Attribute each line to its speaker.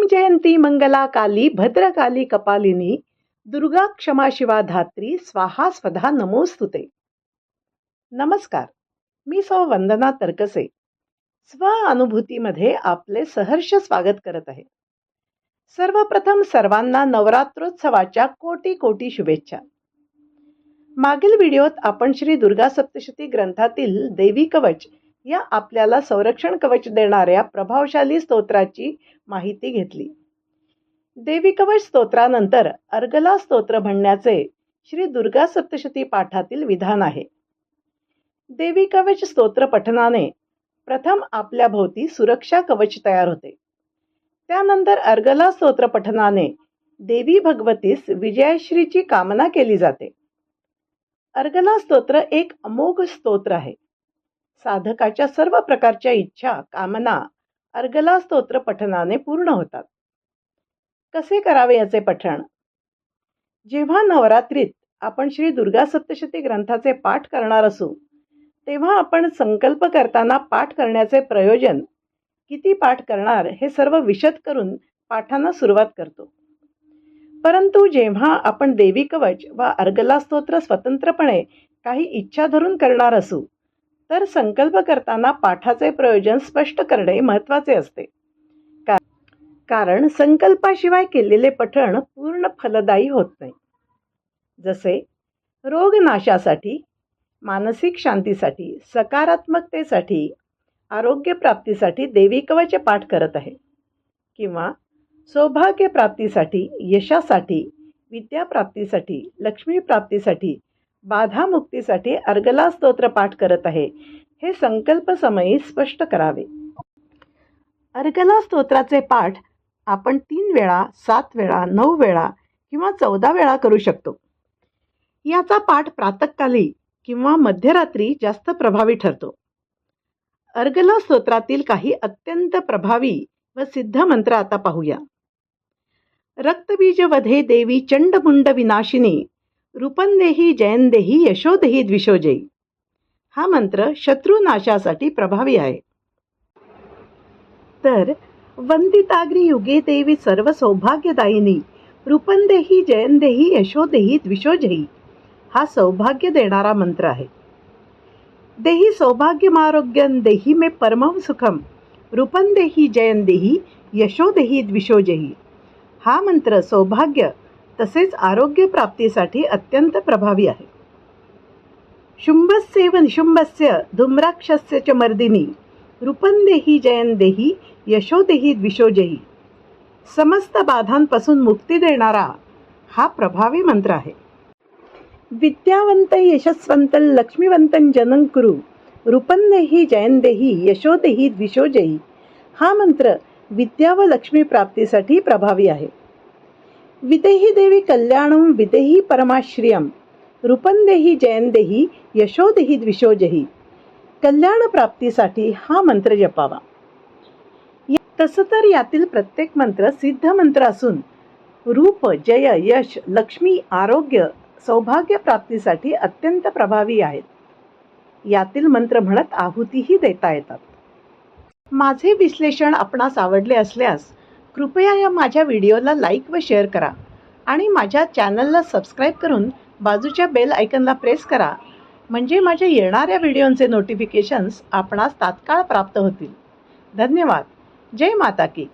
Speaker 1: ओम जयंती मंगला काली भद्रकाली कपालिनी दुर्गा क्षमा शिवा धात्री स्वाहा स्वधा नमोस्तुते. नमस्कार मी सौ वंदना तर्कसे. स्व अनुभूतीमध्ये आपले सहर्ष स्वागत करत आहे. सर्वप्रथम सर्वांना नवरात्रोत्सवाच्या कोटी कोटी शुभेच्छा. मागील व्हिडिओत आपण श्री दुर्गा सप्तशती ग्रंथातील देवी कवच या आपल्याला संरक्षण कवच देणाऱ्या प्रभावशाली स्तोत्राची माहिती घेतली. देवी कवच स्तोत्रानंतर अर्गला स्तोत्र म्हणण्याचे श्री दुर्गा सप्तशती पाठातील विधान आहे. देवी कवच स्तोत्र पठनाने प्रथम आपल्या भोवती सुरक्षा कवच तयार होते. त्यानंतर अर्गला स्तोत्र पठनाने देवी भगवतीस विजयश्रीची कामना केली जाते. अर्गला स्तोत्र एक अमोघ स्तोत्र आहे. साधकाच्या सर्व प्रकारच्या इच्छा कामना अर्गला स्तोत्र पठनाने पूर्ण होतात. कसे करावे याचे पठण? जेव्हा नवरात्रीत आपण श्री दुर्गा सप्तशती ग्रंथाचे पाठ करणार असू तेव्हा आपण संकल्प करताना पाठ करण्याचे प्रयोजन किती पाठ करणार हे सर्व विशद करून पाठांना सुरुवात करतो. परंतु जेव्हा आपण देवी कवच वा अर्गला स्तोत्र स्वतंत्रपणे काही इच्छा धरून करणार असू तर संकल्प करताना पाठाचे प्रयोजन स्पष्ट करणे महत्त्वाचे असते. का कारण संकल्पाशिवाय केलेले पठण पूर्ण फलदायी होत नाही. जसे रोगनाशासाठी मानसिक शांतीसाठी सकारात्मकतेसाठी आरोग्यप्राप्तीसाठी देवी कवच पाठ करत आहे. किंवा सौभाग्यप्राप्तीसाठी यशासाठी विद्याप्राप्तीसाठी लक्ष्मीप्राप्तीसाठी बाधामुक्तीसाठी अर्गला स्तोत्र पाठ करत आहे. हे संकल्प समयी स्पष्ट करावे. अर्गला स्तोत्राचे पाठ आपण तीन वेळा सात वेळा नऊ वेळा किंवा चौदा वेळा करू शकतो. याचा पाठ प्रातकाली किंवा मध्यरात्री जास्त प्रभावी ठरतो. अर्गला स्तोत्रातील काही अत्यंत प्रभावी व सिद्ध मंत्र आता पाहूया. रक्तबीज वधे देवी चंडमुंड विनाशिनी रूपंदेही जयंदेही यशोदेही द्विशोजयी हा मंत्र शत्रुनाशासाठी प्रभावी आहे. तर वंदिताग्री युगे देवी सर्व सौभाग्यदायिनी रूपंदेही जयंदेही यशोदेही द्विशोजयी हा सौभाग्य देणारा मंत्र आहे. देही सौभाग्यमारोग्यं देही मे परमम सुखम रूपंदेही जयंदेही यशोदेही द्विशोजयी हा मंत्र सौभाग्य तसेच आरोग्य प्राप्तीसाठी अत्यंत प्रभावी आहे. शुंभस्येव निशुंभस्य धूम्राक्षस्य च मर्दिनी रूपंदेही जयंदेही यशोदेही द्विशोजयी समस्त बाधांपासून मुक्ती देणारा हा प्रभावी मंत्र आहे. विद्यावंत यशस्वंत लक्ष्मीवंतन जनं कुरु रूपंदेही जयंदेही यशोदेही द्विशोजयी हा मंत्र विद्या व लक्ष्मी प्राप्तीसाठी प्रभावी आहे. विदेही देवी कल्याणम विदेही परमाश्रियम रूपंदेही जयंदेही यशोदेही द्विशोजही कल्याण प्राप्तीसाठी हा मंत्र जपावा. तसं तर यातील प्रत्येक मंत्र सिद्ध मंत्र असून रूप जय यश लक्ष्मी आरोग्य सौभाग्य प्राप्तीसाठी अत्यंत प्रभावी आहेत. यातील मंत्र म्हणत आहुतीही देता येतात. माझे विश्लेषण आपणास आवडले असल्यास कृपया या माझ्या व्हिडिओला लाईक व शेअर करा आणि माझ्या चॅनलला सबस्क्राईब करून बाजूच्या बेल आयकनला प्रेस करा म्हणजे माझ्या येणाऱ्या व्हिडिओंचे नोटिफिकेशन्स आपणास तात्काळ प्राप्त होतील. धन्यवाद. जय माता की.